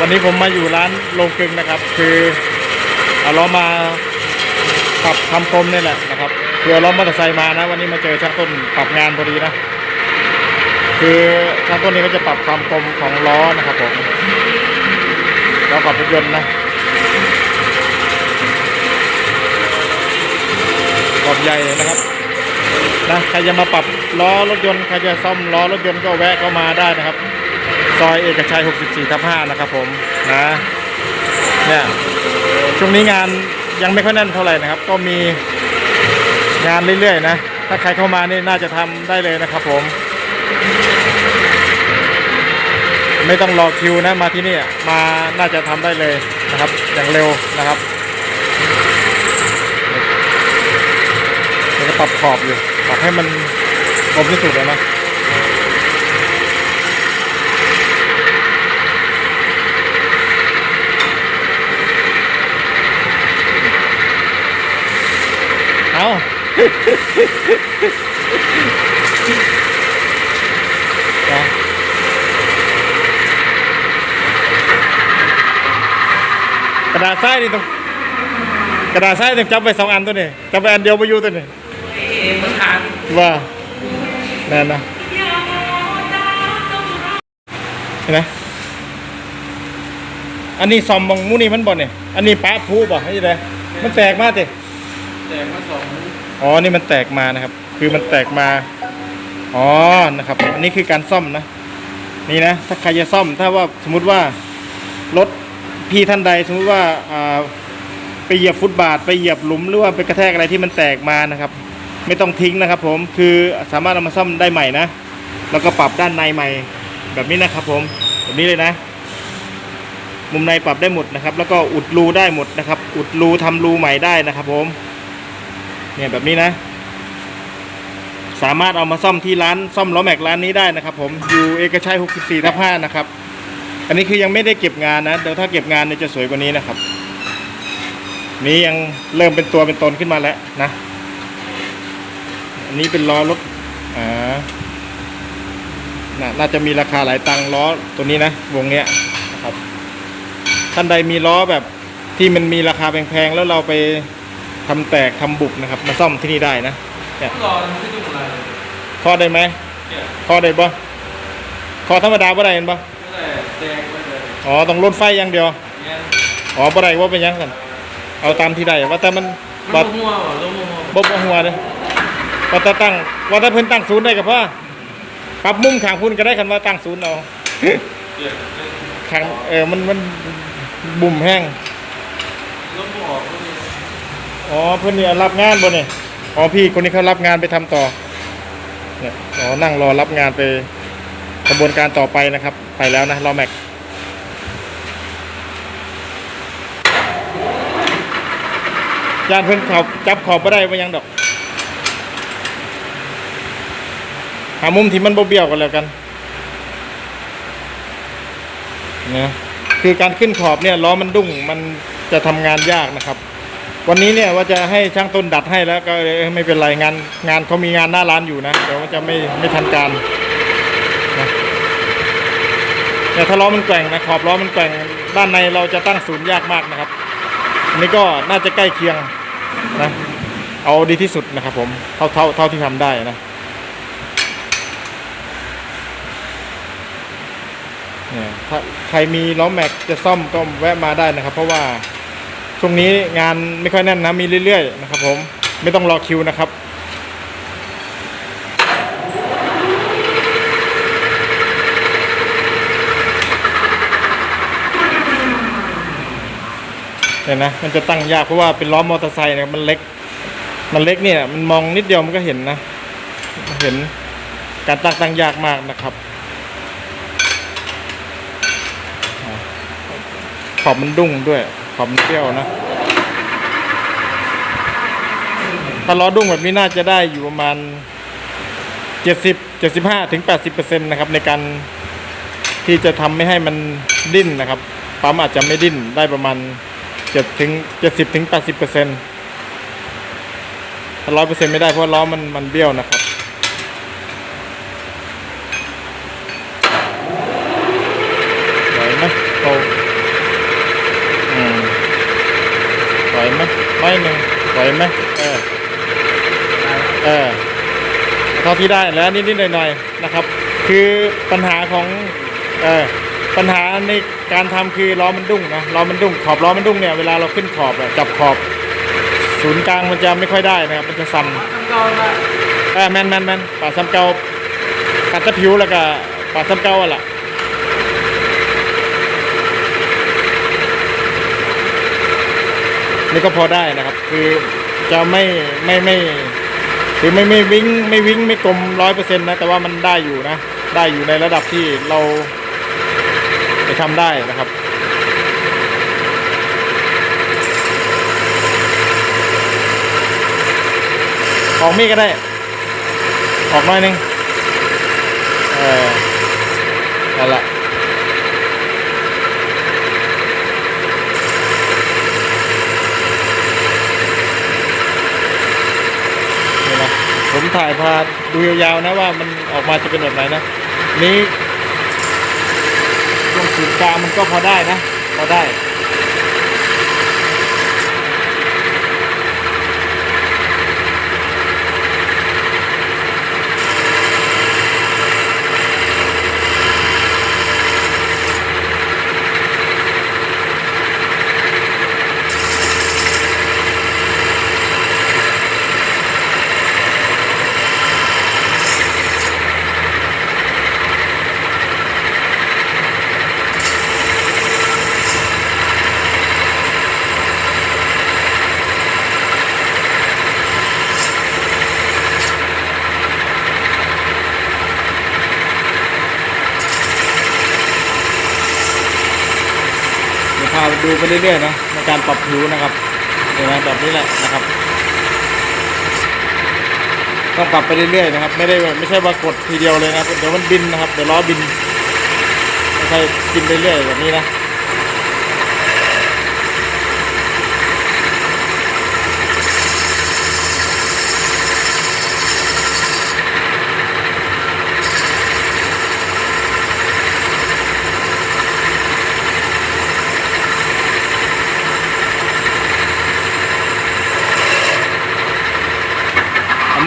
วันนี้ผมมาอยู่ร้านโรงกลึงนะครับ คือเอาล้อมาปรับทำกลมนี่แหละนะครับคือเอล้อมอเตอร์ไซค์มานะ วันนี้มาเจอช่างต้นปรับงานพอดีนะ คือช่างต้นนี้ก็จะปรับความกลมของล้อนะครับผมล้อกับรถยนต์นะขอบใหญ่นะครับนะใครจะมาปรับล้อรถยนต์ใครจะซ่อมล้อรถยนต์ก็แวะเข้ามาได้นะครับ ซอยเอกชัย 64 ทับ 5 นะครับผมนะเนี่ยช่วงนี้งานยังไม่ค่อยแน่นเท่าไหร่นะครับ ก็มีงานเรื่อยๆนะ ถ้าใครเข้ามานี่น่าจะทำได้เลยนะครับผม ไม่ต้องรอคิวนะมาที่นี่มาน่าจะทำได้เลยนะครับ อย่างเร็วนะครับเดี๋ยวก็ปรับขอบอยู่ปรับให้มันคมที่สุดเลยนะ เอากระดาษทรายนี่ต้องกระดาษทรายต้องจับไปสองอันตัวนี้จับไปอันเดียวไปอยู่ตัวนี้ว่าแน่นนะเห็นไหมอันนี้ซอมบองมูนี่มันบ่เนี่ยอันนี้ป้าพูบ่ให้ได้มันแตกมากเติ แต่มาสองอ๋อ นี่มันแตกมานะครับ คือมันแตกมา อ๋อ นะครับ อันนี้คือการซ่อมนะ นี่นะ ถ้าใครจะซ่อม ถ้าว่าสมมุติว่ารถพี่ท่านใดสมมุติว่าอ่าไปเหยียบฟุตบาท ไปเหยียบหลุมหรือว่าไปกระแทกอะไรที่มันแตกมานะครับ ไม่ต้องทิ้งนะครับ ผม คือสามารถเอามาซ่อมได้ใหม่นะ แล้วก็ปรับด้านในใหม่ แบบนี้นะครับ ผม แบบนี้เลยนะมุมในปรับได้หมดนะครับ แล้วก็อุดรูได้หมดนะครับ อุดรูทำรูใหม่ได้นะครับผม เนี่ยแบบนี้นะ สามารถเอามาซ่อมที่ร้านซ่อมล้อแม็กร้านนี้ได้นะครับ ผมอยู่เอกชัย 64ทับ5นะครับ อันนี้คือยังไม่ได้เก็บงานนะเดี๋ยวถ้าเก็บงานเนี่ยจะสวยกว่านี้นะครับ นี้ยังเริ่มเป็นตัวเป็นตนขึ้นมาแล้วนะอันนี้เป็นล้อรถอ่าน่าจะมีราคาหลายตังค์ล้อตัวนี้นะวงเนี้ยนะครับท่านใดมีล้อแบบที่มันมีราคาแพงๆแล้วเราไป ทำแตกทำบุกนะครับ มาซ่อมที่นี่ได้นะรอมันไม่ต้องอะไรคอได้ไหมเนี่ยคอได้บ่คอธรรมดาบ่ได้เห็นบ่แต่แดงไปเลยอ๋อต้องลดไฟอย่างเดียวเนี่ยอ๋อบ่ได้ว่าเป็นหยังกันเอาตามที่ได้ว่าแต่มันมับ่นหัวเหรอลงหัวบ่บ่หัวเด้อว่าแต่ตั้งว่าแต่เพิ่นตั้งศูนย์ได้ก็พอปรับมุมข้างพุ่นก็ได้คันว่าตั้งศูนย์เอาเดี๋ยวข้างเออมันมันบุ่มแห้งลงหัวก็มี อ๋อเพิ่อนนี่รับงานบ่เนี่ยอ๋อพี่คนนี้เขารับงานไปทำต่อเนี่ยอ๋อนั่งรอรับงานไปกระบวนการต่อไปนะครับ ไปแล้วนะรอแม็กยานเพิ่อนเขาจับขอบบ่ได้บ่ยังดอก หามุมที่มันเบี้ยวกันแล้วกันนะคือการขึ้นขอบเนี่ยล้อมันดุ้งมันจะทำงานยากนะครับ วันนี้เนี่ยว่าจะให้ช่างต้นดัดให้แล้วก็ไม่เป็นไร งานงานเขามีงานหน้าร้านอยู่นะเดี๋ยวมันจะไม่ไม่ทันการนะแต่ถ้าล้อมันแกว่งนะขอบล้อมันแกว่งด้านในเราจะตั้งศูนย์ยากมากนะครับอันนี้ก็น่าจะใกล้เคียงนะเอาดีที่สุดนะครับผมเท่าเท่าเท่าที่ทำได้นะเนี่ยถ้าใครมีล้อแม็กจะซ่อมก็แวะมาได้นะครับ เพราะว่า ช่วงนี้งานไม่ค่อยแน่นนะมีเรื่อยๆนะครับผมไม่ต้องรอคิวนะครับเนี่ยนะมันจะตั้งยากเพราะว่าเป็นล้อมอเตอร์ไซค์เนี่ยมันเล็ก มันเล็กเนี่ยมันมองนิดเดียวมันก็เห็นนะ เห็นการตั้งตั้งยากมากนะครับ ขอบมันดุ้งด้วย ขอบมันเปรี้ยวนะ ถ้าล้อดุ้งแบบนี้น่าจะได้อยู่ประมาณเจ็ดสิบเจ็ดสิบห้าถึงแปดสิบเปอร์เซ็นะครับในการที่จะทำไม่ให้มันดิ้นนะครับ ปั๊มอาจจะไม่ดิ้นได้ประมาณเจ็ดถึงเจ็ดสิบถึงแปดสิบเปอร์เซ็นต์ถ้าร้อยเปอร์เซ็นต์ไม่ได้เพราะล้อมันมันเบี้ยวนะครับไหวไหมเขา อยหนึ่งไหวไหมเออเออเท่าที่ได้แล้วนิดๆหน่อยๆนะครับ คือปัญหาของเออปัญหาในการทำคือล้อมันดุ้งนะล้อมันดุ้งขอบล้อมันดุ้งเนี่ยเวลาเราขึ้นขอบอะจับขอบ ศูนย์กลางมันจะไม่ค่อยได้นะครับมันจะสั่นทำก่อนละเออแมนแมนแมนป่าซ้ำเก่ากัดตะผิวแล้วก็ป่าซ้ำเก่าอะล่ะ นี่ก็พอได้นะครับ คือจะไม่ไม่ไม่คือไม่ไม่วิ่งไม่วิ่งไม่กลมร้อยเปอร์เซ็นต์นะแต่ว่ามันได้อยู่นะ ได้อยู่ในระดับที่เราจะทำได้นะครับออกมีก็ได้ ออกหน่อยหนึงเออนั่นแหละนี่นะผมถ่าย พาดูยาวๆนะว่ามันออกมาจะเป็นแบบไหนนะนี้ตรงศูนย์กลางมันก็พอได้นะ พอได้ เาดูไปเรื่อยๆนะในการปรับผิวนะครับเห็นไหมแบบนี้แหละนะครับ ต้องปรับไปเรื่อยๆนะครับ ไม่ได้ไม่ใช่ว่ากดทีเดียวเลยนะเดี๋ยวมันบินนะครับเดี๋ยวล้อบินไม่ใช่กินไปเรื่อยแบบนี้นะ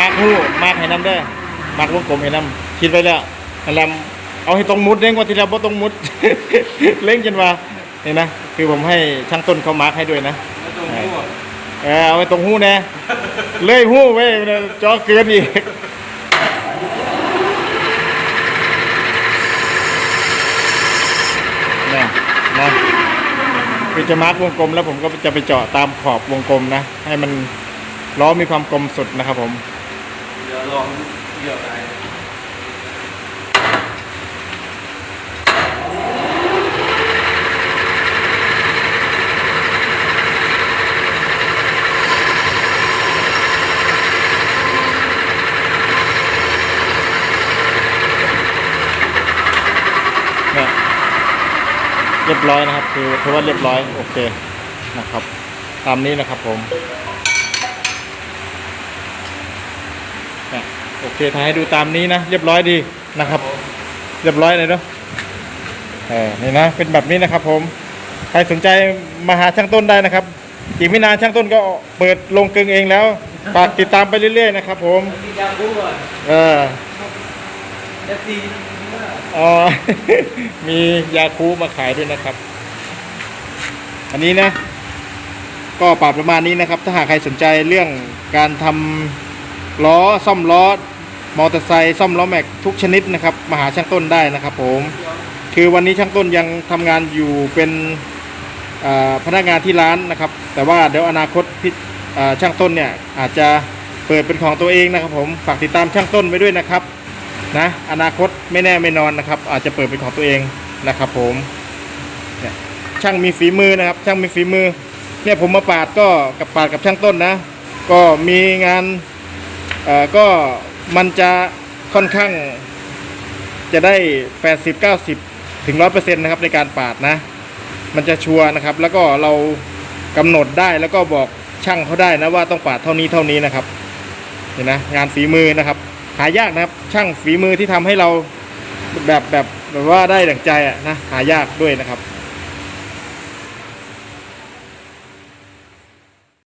เอามากหู้มากให้น้ำได้อมากวงกลมให้น้ำคิดไว้แล้วให้น้ำเอาให้ตรงมุดเร่งกว่าที่เราบ่ตรงมุดเร่งจนว่านี่นะคือผมให้ช่างต้นเขามาร์กให้ด้วยนะแล้วตรงหัวเออเอาไว้ตรงหู้แน่เลยหู้ไว้มันจอเกินอีกเนี่ยนะคือจะมาร์กวงกลมแล้วผมก็จะไปเจาะตามขอบวงกลมนะ ให้มันล้อมีความกลมสุดนะครับผมเดี๋ ยวลองเดี่ยวได้เนี่ยเรียบร้อยนะครับ คือถือว่าเรียบร้อย โอเคนะครับ ตามนี้นะครับผมเนี่ย โอเคถ่ายให้ดูตามนี้นะ เรียบร้อยดีนะครับ เรียบร้อยเลยเนาะเออนี่นะ เป็นแบบนี้นะครับ ผม ใครสนใจมาหาช่างต้นได้นะครับ อีกไม่นานช่างต้นก็เปิดลงกึงเองแล้วฝากติดตามไปเรื่อยๆนะครับ ผมกินยาบูก่อนเออเอฟซีอ๋อ มียาคูมาขายด้วยนะครับ อันนี้นะ ก็ปรับประมาณนี้นะครับ ถ้าหากใครสนใจเรื่องการทำ ล้อซ่อมล้อมอเตอร์ไซค์ซ่อมล้อแม็กทุกชนิดนะครับมาหาช่างต้นได้นะครับ ผมคือวันนี้ช่างต้นยังทำงานอยู่เป็นพนักงานที่ร้านนะครับ แต่ว่าเดี๋ยวอนาคตพี่ช่างต้นเนี่ยอาจจะเปิดเป็นของตัวเองนะครับ ผมฝากติดตามช่างต้นไว้ด้วยนะครับนะอนาคตไม่แน่ไม่นอนนะครับ อาจจะเปิดเป็นของตัวเองนะครับ ผมเนี่ยช่างมีฝีมือนะครับ ช่างมีฝีมือเนี่ยผมมาปาดก็กับปาดกับช่างต้นนะ ก็มีงาน ก็มันจะค่อนข้างจะได้ 80 90 ถึง 100%นะครับในการปาดนะ มันจะชัวร์นะครับ แล้วก็เรากำหนดได้แล้วก็บอกช่างเขาได้นะว่าต้องปาดเท่านี้เท่านี้นะครับเห็นนะงานฝีมือนะครับ หายากนะครับ ช่างฝีมือที่ทำให้เราแบบแบบแบบว่าได้ดั่งใจอะนะหายากด้วยนะครับ